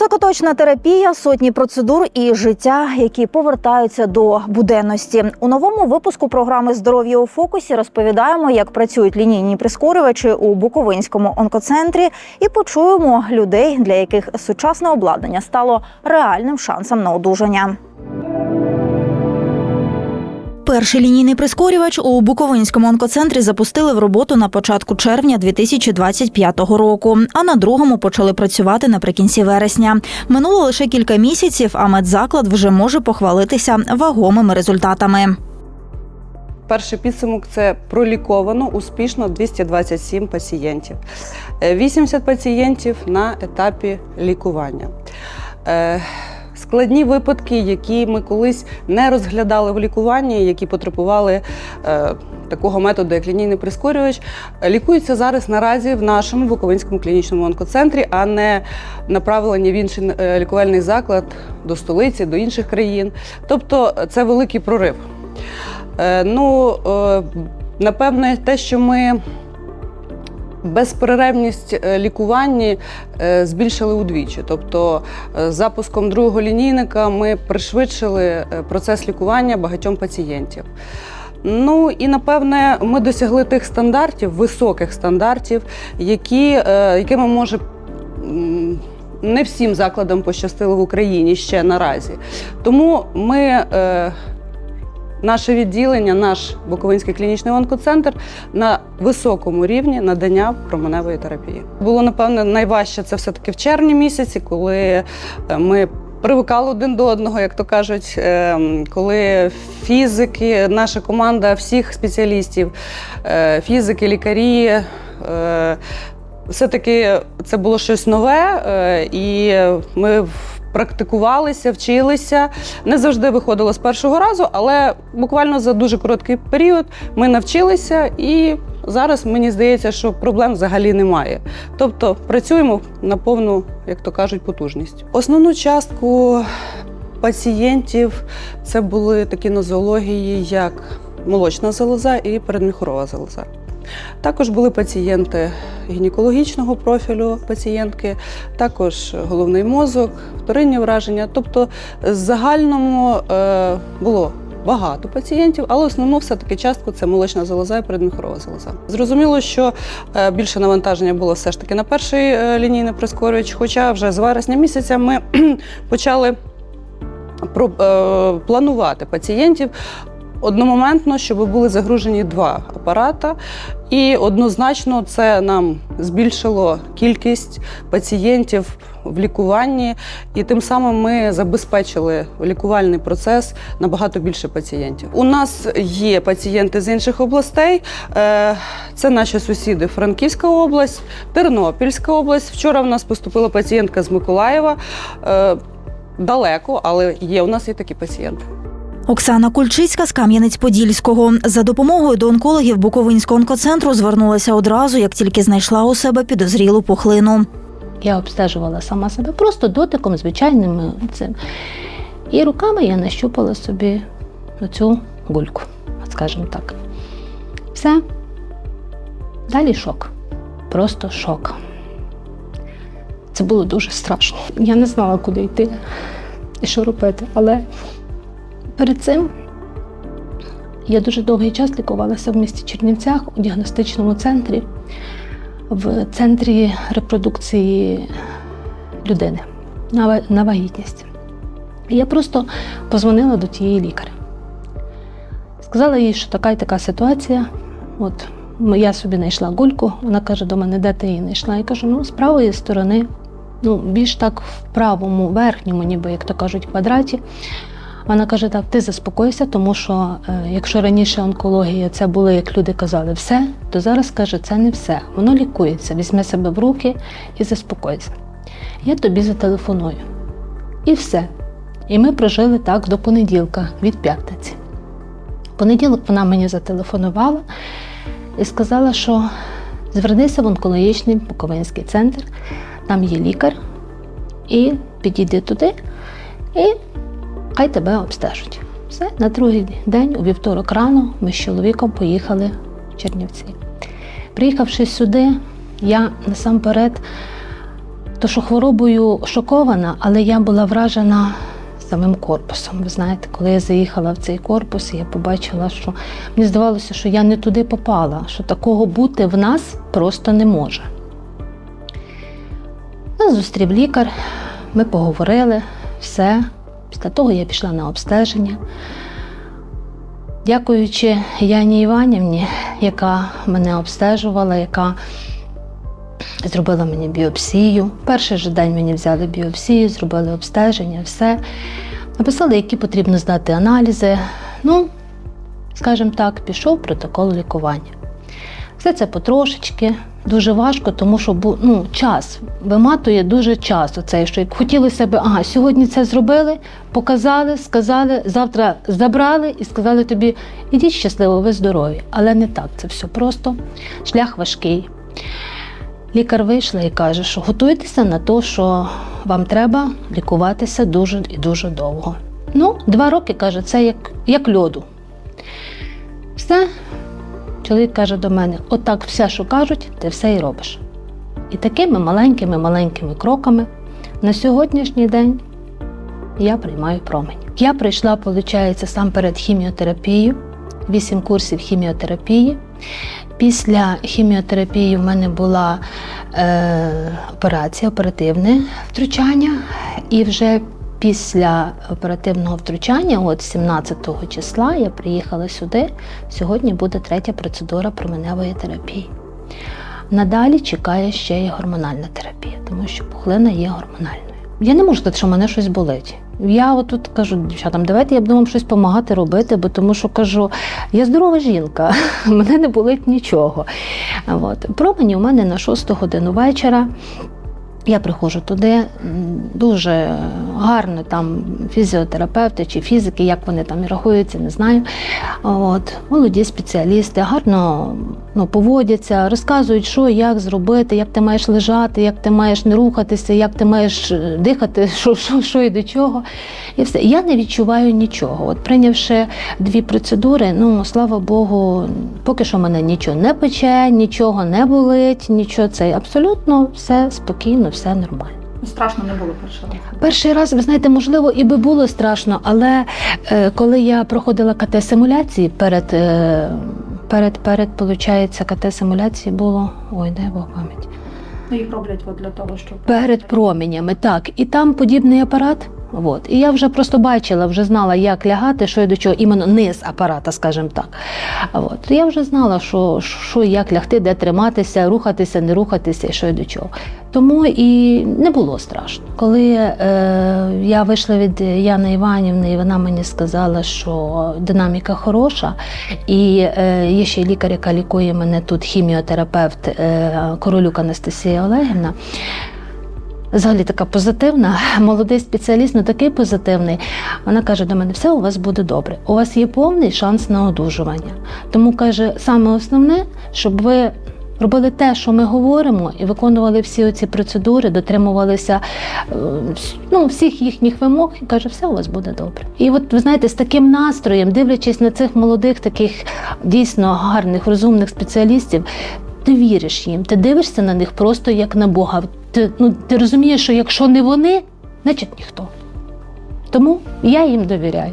Високоточна терапія, сотні процедур і життя, які повертаються до буденності. У новому випуску програми Здоров'я у фокусі розповідаємо, як працюють лінійні прискорювачі у Буковинському онкоцентрі, і почуємо людей, для яких сучасне обладнання стало реальним шансом на одужання. Перший лінійний прискорювач у Буковинському онкоцентрі запустили в роботу на початку червня 2025 року, а на другому почали працювати наприкінці вересня. Минуло лише кілька місяців, а медзаклад вже може похвалитися вагомими результатами. Перший підсумок це проліковано успішно 227 пацієнтів. Е, 80 пацієнтів на етапі лікування. Складні випадки, які ми колись не розглядали в лікуванні, які потребували е, такого методу, як лінійний прискорювач, лікуються зараз наразі в нашому Буковинському клінічному онкоцентрі, а не направлені в інший е, лікувальний заклад до столиці, до інших країн. Тобто е, це великий прорив. Е, Ну, е, напевне, те, що ми безперервність е, лікуванні е, збільшили удвічі. Тобто, е, з запуском другого лінійника ми пришвидшили процес лікування багатьом пацієнтів. Ну і напевне ми досягли тих стандартів, високих стандартів, які, якими може. Не всім закладам пощастило в Україні ще наразі. Тому ми наше відділення, наш Буковинський клінічний онкоцентр на високому рівні надання променевої терапії. Було напевне найважче це все-таки в червні місяці, коли е, ми. Привикали один до одного, як то кажуть, Ем, коли фізики, наша команда всіх спеціалістів, е, фізики, лікарі, е, все-таки це було щось нове, е, і ми практикувалися, вчилися. Не завжди виходило з першого разу, але буквально за дуже короткий період ми навчилися, і зараз мені здається, що проблем взагалі немає. Тобто працюємо на повну, як то кажуть, потужність. Основну частку пацієнтів це були такі нозології, як молочна залоза і передміхорова залоза. Також були пацієнти гінекологічного профілю, пацієнтки, також головний мозок, вторинні враження. Тобто, в загальному е, було багато пацієнтів, але основну все-таки частку це молочна залоза і передміхорова залоза. Зрозуміло, що е, більше навантаження було все ж таки на перший е, лінійний прискорювач, хоча вже з вересня місяця ми почали планувати пацієнтів одномоментно, щоб були загружені два апарата. І однозначно це нам збільшило кількість пацієнтів в лікуванні, і тим самим ми забезпечили лікувальний процес набагато більше пацієнтів. У нас є пацієнти з інших областей. Е, Це наші сусіди Франківська область, Тернопільська область. Вчора в нас поступила пацієнтка з Миколаєва. Е, Далеко, але є у нас і такі пацієнти. Оксана Кульчицька з Кам'янець-Подільського за допомогою до онкологів Буковинського онкоцентру звернулася одразу, як тільки знайшла у себе підозрілу пухлину. Я обстежувала сама себе просто дотиком, звичайним цим. І руками я нащупала собі оцю гульку, скажімо так. Все. Далі шок. Просто шок. Це було дуже страшно. Я не знала, куди йти і що робити. Але перед цим я дуже довгий час лікувалася в місті Чернівцях у діагностичному центрі в центрі репродукції людини на, вагітність. Я просто позвонила до тієї лікаря. Сказала їй, що така і така ситуація. От я собі знайшла гульку. Вона каже до мене, де ти її знайшла? Я кажу, ну, з правої сторони, ну, більш так в правому, верхньому, ніби, як то кажуть, квадраті. Вона каже: так, ти заспокойся, тому що е, якщо раніше онкологія це було, як люди казали, все, то зараз каже, це не все. Воно лікується. Візьми себе в руки і заспокойся. Я тобі зателефоную. І все. І ми прожили так до понеділка від п'ятниці. Понеділок вона мені зателефонувала і сказала, що звернися в онкологічний Буковинський центр, там є лікар, і підійди туди, і хай тебе обстежуть. Все, на другий день, у вівторок рано, ми з чоловіком поїхали в Чернівці. Приїхавши сюди, я насамперед то що хворобою шокована, але я була вражена самим корпусом. Ви знаєте, коли я заїхала в цей корпус, я побачила, що мені здавалося, що я не туди попала, що такого бути в нас просто не може. Нас зустрів лікар, ми поговорили, все. Після того я пішла на обстеження. Дякуючи Яні Іванівні, яка мене обстежувала, яка зробила мені біопсію. Перший же день мені взяли біопсію, зробили обстеження, все. Написали, які потрібно здати аналізи. Ну, скажімо так, пішов протокол лікування. Все це потрошечки, дуже важко, тому що ну, час виматує дуже час. Оцей, що як хотілося б, ага, сьогодні це зробили, показали, сказали, завтра забрали і сказали тобі, ідіть щасливо, ви здорові. Але не так, це все просто. Шлях важкий. Лікар вийшла і каже, що готуйтеся на те, що вам треба лікуватися дуже і дуже довго. Ну, два роки каже, це як, як льоду. Все, чоловік каже до мене: отак все, що кажуть, ти все і робиш. І такими маленькими-маленькими кроками на сьогоднішній день я приймаю промень. Я прийшла, виходить, сам перед хіміотерапією, вісім курсів хіміотерапії. Після хіміотерапії в мене була е, операція, оперативне втручання, і вже після оперативного втручання, от 17 числа, я приїхала сюди. Сьогодні буде третя процедура променевої терапії. Надалі чекає ще і гормональна терапія, тому що пухлина є гормональною. Я не можу сказати, що в мене щось болить. Я отут кажу дівчатам, давайте я буду вам щось допомагати робити, бо тому що кажу, я здорова жінка, мене не болить нічого. От. Промені у мене на 6 годину вечора. Я приходжу туди, дуже гарно там фізіотерапевти чи фізики, як вони там рахуються, не знаю. От, молоді спеціалісти гарно ну, поводяться, розказують, що як зробити, як ти маєш лежати, як ти маєш не рухатися, як ти маєш е, дихати, що, що, що і до чого. І все. Я не відчуваю нічого. От прийнявши дві процедури, ну слава Богу, поки що мене нічого не пече, нічого не болить, нічого це абсолютно все спокійно, все нормально. Страшно не було перший раз. Перший раз, ви знаєте, можливо, і би було страшно, але е, коли я проходила КТ-симуляції перед, е, перед, перед, получається, КТ-симуляції було, ой, дай Бог пам'ять. Ну, їх роблять от для того, щоб Перед променями, так. І там подібний апарат. От. І я вже просто бачила, вже знала, як лягати, що і до чого, іменно низ апарата, скажімо так. От. Я вже знала, що, що як лягти, де триматися, рухатися, не рухатися, і що і до чого. Тому і не було страшно. Коли е, я вийшла від Яни Іванівни, і вона мені сказала, що динаміка хороша, і е, є ще лікар, яка лікує мене тут, хіміотерапевт е, Королюк Анастасія Олегівна. Взагалі така позитивна, молодий спеціаліст, ну такий позитивний. Вона каже до мене: все у вас буде добре. У вас є повний шанс на одужування. Тому каже, саме основне, щоб ви робили те, що ми говоримо, і виконували всі оці процедури, дотримувалися е, ну, всіх їхніх вимог, і каже, все у вас буде добре. І от ви знаєте, з таким настроєм, дивлячись на цих молодих, таких дійсно гарних, розумних спеціалістів, ти віриш їм, ти дивишся на них просто як на Бога. Ти, ну, ти розумієш, що якщо не вони, значить ніхто. Тому я їм довіряю.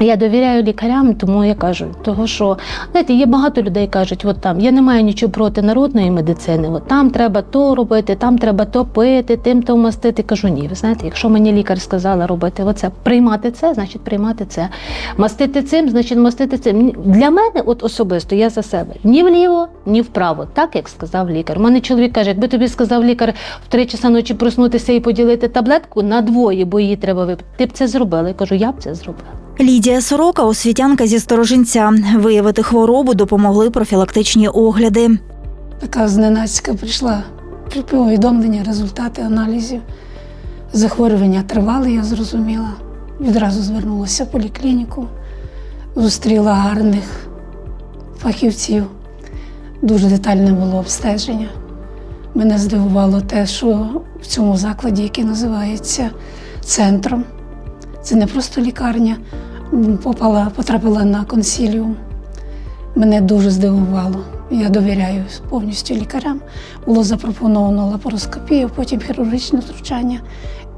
Я довіряю лікарям, тому я кажу, того що знаєте, є багато людей кажуть, от там я не маю нічого проти народної медицини, от там треба то робити, там треба то пити, тим то вмастити. Кажу, ні, ви знаєте, якщо мені лікар сказала робити оце, приймати це, значить приймати це. Мастити цим, значить мастити цим. Для мене, от особисто, я за себе ні вліво, ні вправо, так як сказав лікар. У мене чоловік каже, якби тобі сказав лікар в три часа ночі проснутися і поділити таблетку на двоє, бо її треба випити. Ти б це зробила. Я кажу, я б це зробила. Лідія Сорока, освітянка зі Сторожинця. Виявити хворобу допомогли профілактичні огляди. Така зненацька прийшла при повідомлення, результати аналізів. Захворювання тривали, я зрозуміла. Відразу звернулася в поліклініку, зустріла гарних фахівців. Дуже детальне було обстеження. Мене здивувало те, що в цьому закладі, який називається центром, це не просто лікарня, попала, потрапила на консіліум мене дуже здивувало. Я довіряю повністю лікарям. Було запропоновано лапароскопію, потім хірургічне втручання.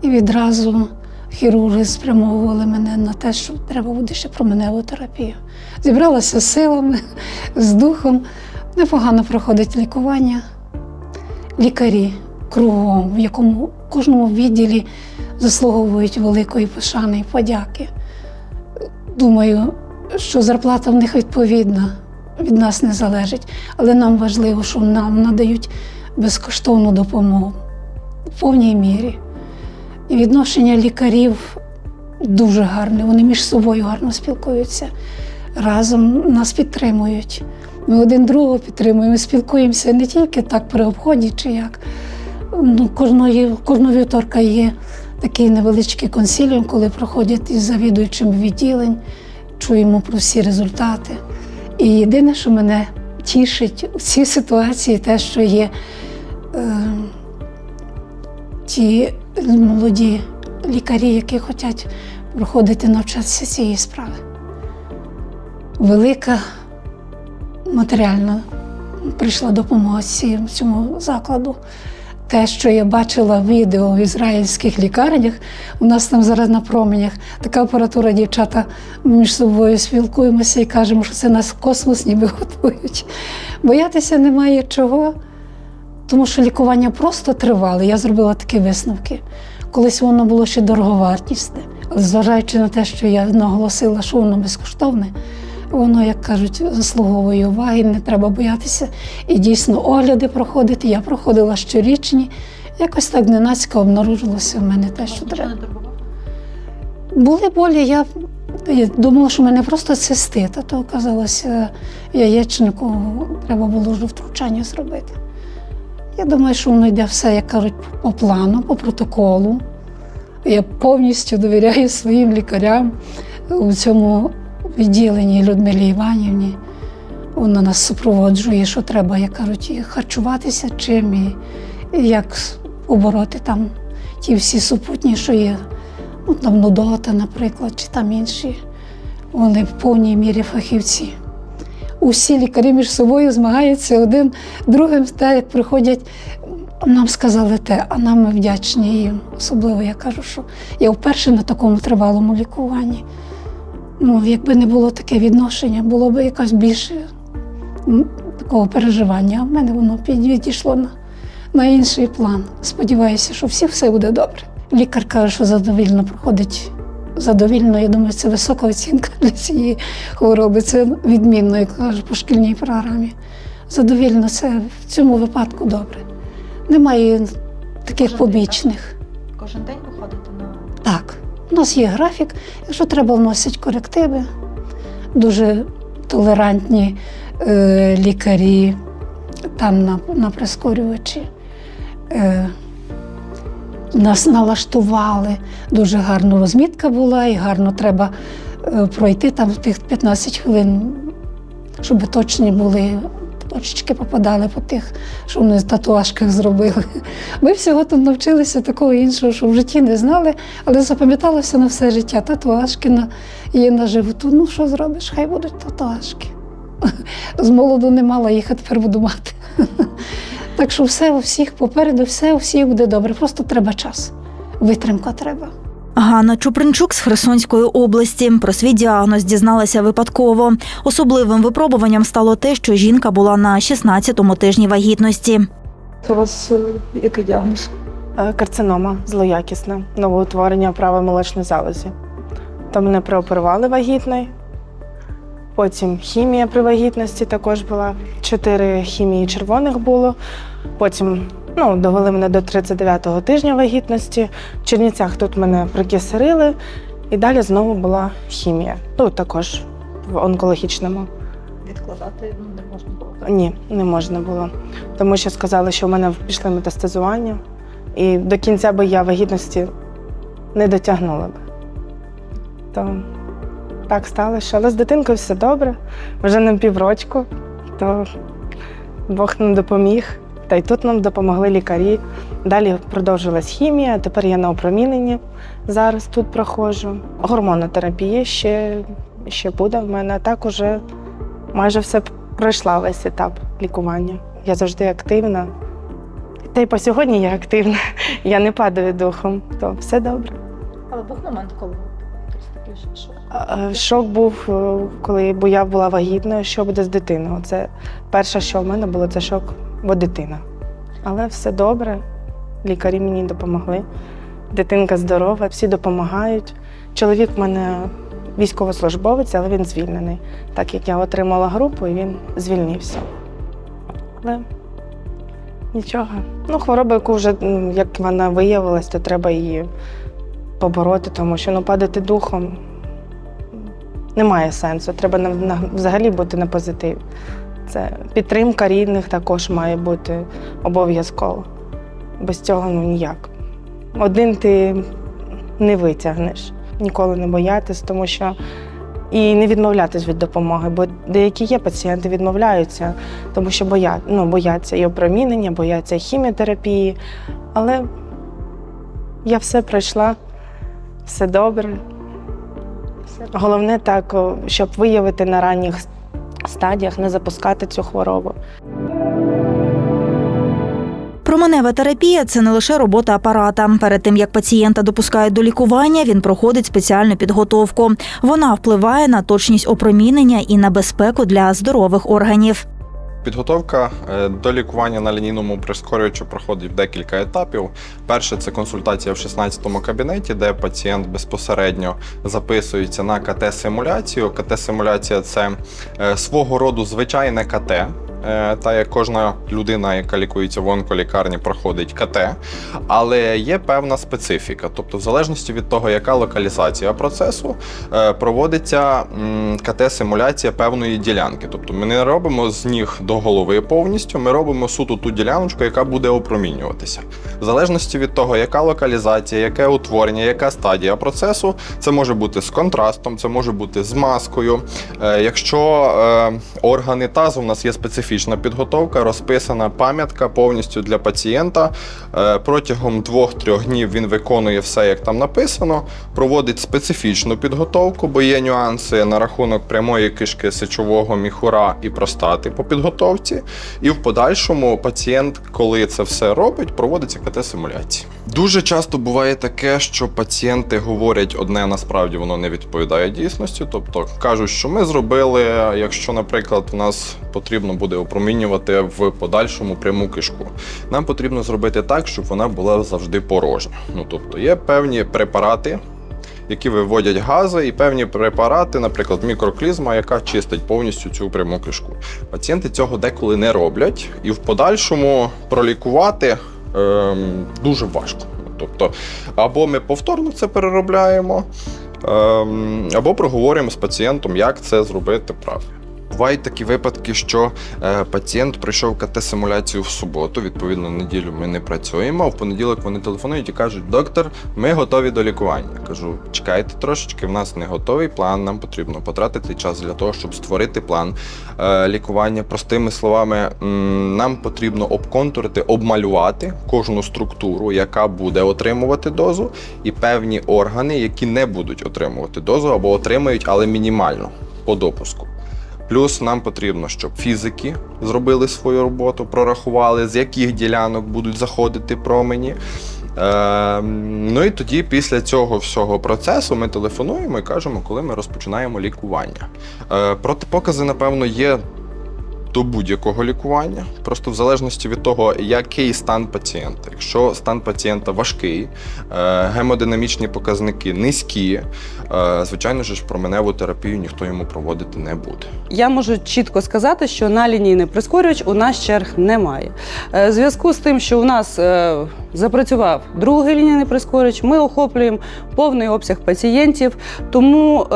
І відразу хірурги спрямовували мене на те, що треба буде ще променеву терапію. Зібралася з силами, з духом. Непогано проходить лікування. Лікарі кругом, в якому в кожному відділі заслуговують великої пошани і подяки. Думаю, що зарплата в них відповідна, від нас не залежить, але нам важливо, що нам надають безкоштовну допомогу в повній мірі. І відношення лікарів дуже гарне, вони між собою гарно спілкуються, разом нас підтримують. Ми один другого підтримуємо, спілкуємося не тільки так при обході чи як. Ну, кожної, кожного вівторка є такий невеличкий консиліум, коли проходять із завідуючим відділень, чуємо про всі результати. І єдине, що мене тішить у цій ситуації, те, що є е, ті молоді лікарі, які хочуть проходити навчатися цієї справи. Велика матеріальна прийшла допомога цьому закладу. Те, що я бачила відео в ізраїльських лікарнях, у нас там зараз на променях така апаратура, дівчата ми між собою спілкуємося і кажемо, що це нас в космос ніби готують. Боятися немає чого, тому що лікування просто тривале. Я зробила такі висновки. Колись воно було ще дороговартісне, але зважаючи на те, що я наголосила, що воно безкоштовне, воно, як кажуть, заслуговує уваги, не треба боятися. І дійсно огляди проходити. Я проходила щорічні. Якось так ненацька обнаружилося в мене те, що треба. Були болі, я думала, що в мене просто цистит, а то оказалося яєчнику, треба було вже втручання зробити. Я думаю, що воно йде все, як кажуть, по плану, по протоколу. Я повністю довіряю своїм лікарям у цьому відділенні Людмилі Іванівні. Вона нас супроводжує, що треба, як кажуть, харчуватися чим, і, як побороти там ті всі супутні, що є. Ну, там Нудота, наприклад, чи там інші. Вони в повній мірі фахівці. Усі лікарі між собою змагаються один другим, те, як приходять, нам сказали те, а нам ми вдячні їм. Особливо я кажу, що я вперше на такому тривалому лікуванні. Ну, якби не було таке відношення, було б якось більше такого переживання. В мене воно під- відійшло на, на інший план. Сподіваюся, що всі все буде добре. Лікар каже, що задовільно проходить. Задовільно, я думаю, це висока оцінка для цієї хвороби. Це відмінно, як кажуть, по шкільній програмі. Задовільно, це в цьому випадку добре. Немає таких побічних. Кожен день виходите на Так, у нас є графік. Якщо треба, вносять корективи. Дуже толерантні е, лікарі там на, на прискорювачі. Е, нас налаштували, дуже гарно розмітка була, і гарно треба е, пройти там тих 15 хвилин, щоб точні були, точечки попадали по тих, що вони з татуажках зробили. Ми всього тут навчилися такого іншого, що в житті не знали, але запам'яталося на все життя. Татуажки на, є на животу. Ну що зробиш? Хай будуть татуажки. З молоду не мала їх, а тепер буду мати. Так що все у всіх попереду, все у всіх буде добре. Просто треба час. Витримка треба. Ганна Чупринчук з Херсонської області про свій діагноз дізналася випадково. Особливим випробуванням стало те, що жінка була на 16-му тижні вагітності. У вас е, який діагноз? Е, Карцинома злоякісна, новоутворення правої молочної залозі. То мене прооперували вагітною. Потім хімія при вагітності також була. Чотири хімії червоних було. Потім ну, довели мене до 39-го тижня вагітності. В Чернівцях тут мене прикисарили, і далі знову була хімія. Ну, також в онкологічному. Відкладати не можна було. Ні, не можна було. Тому що сказали, що в мене пішли метастазування, і до кінця би я вагітності не дотягнула б. То так сталося. Але з дитинкою все добре. Вже на піврочку, то Бог нам допоміг. Та й тут нам допомогли лікарі. Далі продовжилась хімія, тепер я на опроміненні. Зараз тут проходжу. Гормонотерапія ще, ще буде в мене, так уже майже все пройшла весь етап лікування. Я завжди активна. Та й по сьогодні я активна. Я не падаю духом, то все добре. Але був момент, коли такий шок. Шок був, е, коли бо я була вагітною, що буде з дитиною. Це перше, що в мене було, це шок, бо дитина. Але все добре. Лікарі мені допомогли. Дитинка здорова, всі допомагають. Чоловік в мене військовослужбовець, але він звільнений, так як я отримала групу і він звільнився. Але нічого. Ну, хвороба, яку вже як вона виявилась, то треба її побороти, тому що ну, падати духом немає сенсу. Треба взагалі бути на позитиві. Це підтримка рідних також має бути обов'язково. Без цього ну ніяк. Один ти не витягнеш, ніколи не боятись, тому що і не відмовлятись від допомоги, бо деякі є пацієнти відмовляються, тому що боять, ну, бояться і опромінення, бояться хіміотерапії. Але я все пройшла, все добре. Головне так, щоб виявити на ранніх стадіях, не запускати цю хворобу. Променева терапія це не лише робота апарата. Перед тим як пацієнта допускають до лікування, він проходить спеціальну підготовку. Вона впливає на точність опромінення і на безпеку для здорових органів. Підготовка е, до лікування на лінійному прискорювачу проходить декілька етапів. Перше це консультація в 16-му кабінеті, де пацієнт безпосередньо записується на КТ-симуляцію. КТ-симуляція це е, свого роду звичайне КТ. Е, Та як кожна людина, яка лікується в онколікарні, проходить КТ, але є певна специфіка. Тобто, в залежності від того, яка локалізація процесу, е, проводиться КТ-симуляція певної ділянки. Тобто ми не робимо з ніг до голови повністю, ми робимо суто ту діляночку, яка буде опромінюватися. В залежності від того, яка локалізація, яке утворення, яка стадія процесу, це може бути з контрастом, це може бути з маскою. Е, Якщо органи тазу, у нас є специфічна підготовка, розписана пам'ятка повністю для пацієнта. Е, Протягом 2-3 днів він виконує все, як там написано, проводить специфічну підготовку, бо є нюанси на рахунок прямої кишки сечового міхура і простати по підготовці. І в подальшому пацієнт, коли це все робить, проводиться КТ-симуляції. Дуже часто буває таке, що пацієнти говорять одне, насправді воно не відповідає дійсності. Тобто кажуть, що ми зробили, якщо, наприклад, у нас потрібно буде опромінювати в подальшому пряму кишку. Нам потрібно зробити так, щоб вона була завжди порожня. Ну тобто є певні препарати. Які виводять гази, і певні препарати, наприклад, мікроклізма, яка чистить повністю цю пряму кишку. Пацієнти цього деколи не роблять, і в подальшому пролікувати ем, дуже важко. Тобто, або ми повторно це переробляємо, ем, або проговорюємо з пацієнтом, як це зробити правильно. Бувають такі випадки, що е, пацієнт пройшов КТ-симуляцію в суботу, відповідно, неділю ми не працюємо, а в понеділок вони телефонують і кажуть: доктор, ми готові до лікування. Кажу, чекайте трошечки, в нас не готовий план, нам потрібно потратити час для того, щоб створити план е, лікування. Простими словами, нам потрібно обконтурити, обмалювати кожну структуру, яка буде отримувати дозу, і певні органи, які не будуть отримувати дозу або отримають, але мінімально по допуску. Плюс нам потрібно, щоб фізики зробили свою роботу, прорахували, з яких ділянок будуть заходити промені. Е, ну і тоді, після цього всього процесу, ми телефонуємо і кажемо, коли ми розпочинаємо лікування. Е, протипокази, напевно, є до будь-якого лікування, просто в залежності від того, який стан пацієнта. Якщо стан пацієнта важкий, е, гемодинамічні показники низькі, е, звичайно ж, променеву терапію ніхто йому проводити не буде. Я можу чітко сказати, що на лінійний прискорювач у нас черг немає. Е, В зв'язку з тим, що у нас запрацював другий лінійний прискорювач, ми охоплюємо повний обсяг пацієнтів, тому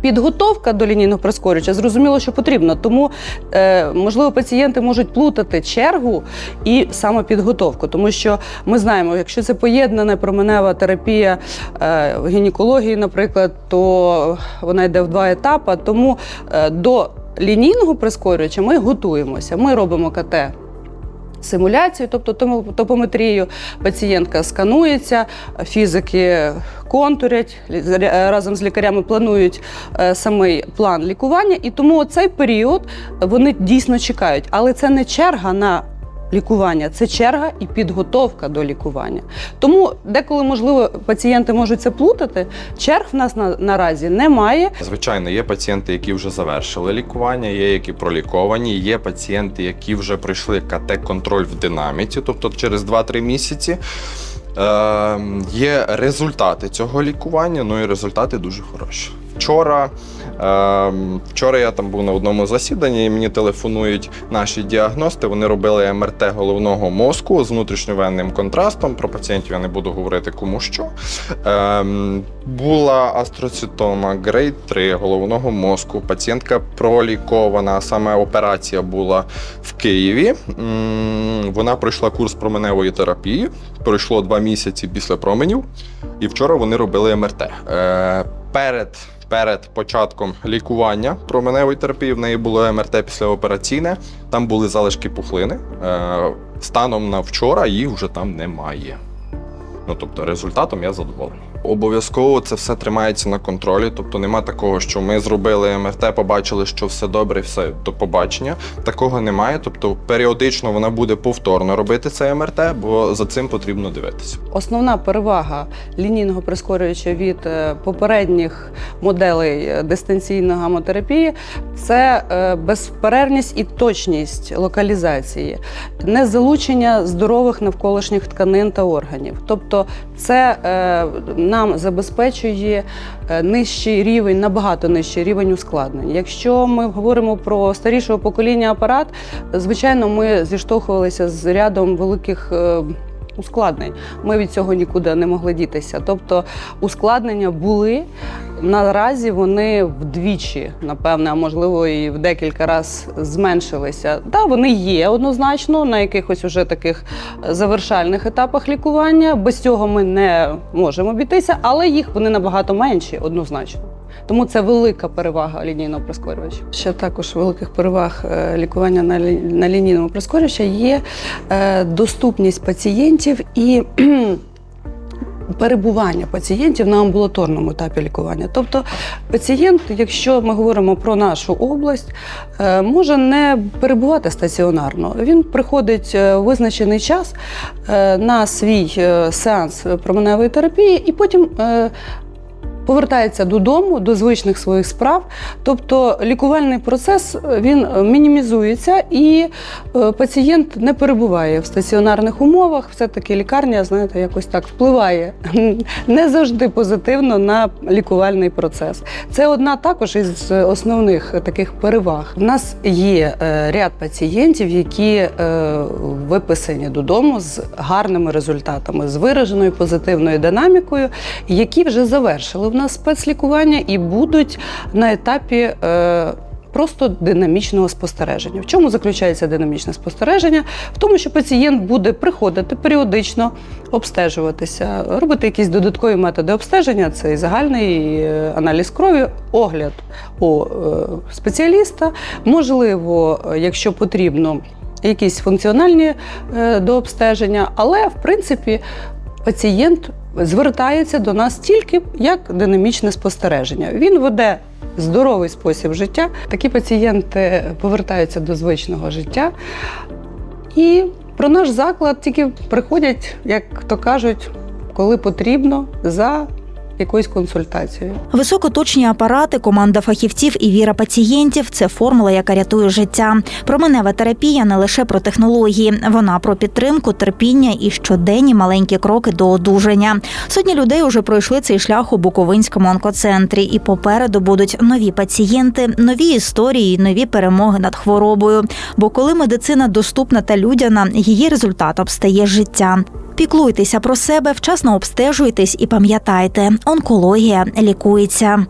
Підготовка до лінійного прискорювача зрозуміло, що потрібно. Тому, е, можливо, пацієнти можуть плутати чергу і саме підготовку, тому що ми знаємо, якщо це поєднана променева терапія е, в гінекології, наприклад, то вона йде в два етапи. Тому е, до лінійного прискорювача ми готуємося. Ми робимо КТ Симуляцію, тобто топометрію, пацієнтка сканується, фізики контурять разом з лікарями планують е, самий план лікування, і тому цей період вони дійсно чекають. Але це не черга на лікування, це черга і підготовка до лікування. Тому деколи, можливо, пацієнти можуть це плутати. Черг в нас на, наразі немає. Звичайно, є пацієнти, які вже завершили лікування, є які проліковані, є пацієнти, які вже пройшли КТ-контроль в динаміці, тобто через 2-3 місяці. Е, є результати цього лікування, ну і результати дуже хороші. Вчора, е, вчора я там був на одному засіданні, і мені телефонують наші діагности. Вони робили МРТ головного мозку з внутрішньовенним контрастом. Про пацієнтів я не буду говорити кому що. Ем, була астроцитома грейд 3 головного мозку. Пацієнтка пролікована. Саме операція була в Києві. Вона пройшла курс променевої терапії. Пройшло два місяці після променів. І вчора вони робили МРТ. Е, перед, перед початком лікування променевої терапії в неї було МРТ післяопераційне. Там були залишки пухлини. Е, станом на вчора їх вже там немає. Ну тобто результатом я задоволений. Обов'язково це все тримається на контролі. Тобто нема такого, що ми зробили МРТ, побачили, що все добре, все до побачення. Такого немає. Тобто періодично вона буде повторно робити це МРТ, бо за цим потрібно дивитися. Основна перевага лінійного прискорювача від е, попередніх моделей е, дистанційної гамотерапії це е, безперервність і точність локалізації, не залучення здорових навколишніх тканин та органів. Тобто, це нам забезпечує е, нижчий рівень, набагато нижчий рівень ускладнень. Якщо ми говоримо про старішого покоління апарат, звичайно, ми зіштовхувалися з рядом великих. Ускладнень ми від цього нікуди не могли дітися. Тобто ускладнення були наразі вони вдвічі, напевне, а можливо і в декілька разів зменшилися. Да, вони є однозначно на якихось уже таких завершальних етапах лікування. Без цього ми не можемо обійтися, але їх вони набагато менші, однозначно. Тому це велика перевага лінійного прискорювача. Ще також великих переваг е, лікування на, на лінійному прискорювача є е, доступність пацієнтів і перебування пацієнтів на амбулаторному етапі лікування. Тобто пацієнт, якщо ми говоримо про нашу область, е, може не перебувати стаціонарно. Він приходить визначений час на свій сеанс променевої терапії і потім. Повертається додому до звичних своїх справ, тобто лікувальний процес е, він е, мінімізується і е, пацієнт не перебуває в стаціонарних умовах. Все-таки лікарня, знаєте, якось так впливає не завжди позитивно на лікувальний процес. Це одна також із основних таких переваг. У нас є ряд пацієнтів, які виписані додому з гарними результатами, з вираженою позитивною динамікою, які вже завершили в нас спецлікування і будуть на етапі. е, Просто динамічного спостереження. В чому заключається динамічне спостереження? В тому, що пацієнт буде приходити періодично обстежуватися, робити якісь додаткові методи обстеження, це і загальний е, аналіз крові, огляд у е, спеціаліста. Можливо, якщо потрібно, якісь функціональні е, до обстеження, але в принципі пацієнт звертається до нас тільки як динамічне спостереження. Він веде здоровий спосіб життя. Такі пацієнти повертаються до звичного життя. І про наш заклад тільки приходять, як то кажуть, коли потрібно, за якоюсь консультацією. Високоточні апарати, команда фахівців і віра пацієнтів це формула, яка рятує життя. Променева терапія не лише про технології, вона про підтримку, терпіння і щоденні маленькі кроки до одужання. Сотні людей уже пройшли цей шлях у Буковинському онкоцентрі, і попереду будуть нові пацієнти, нові історії, нові перемоги над хворобою. Бо коли медицина доступна та людяна, її результатом стає життя. Піклуйтеся про себе, вчасно обстежуйтесь і пам'ятайте, онкологія лікується.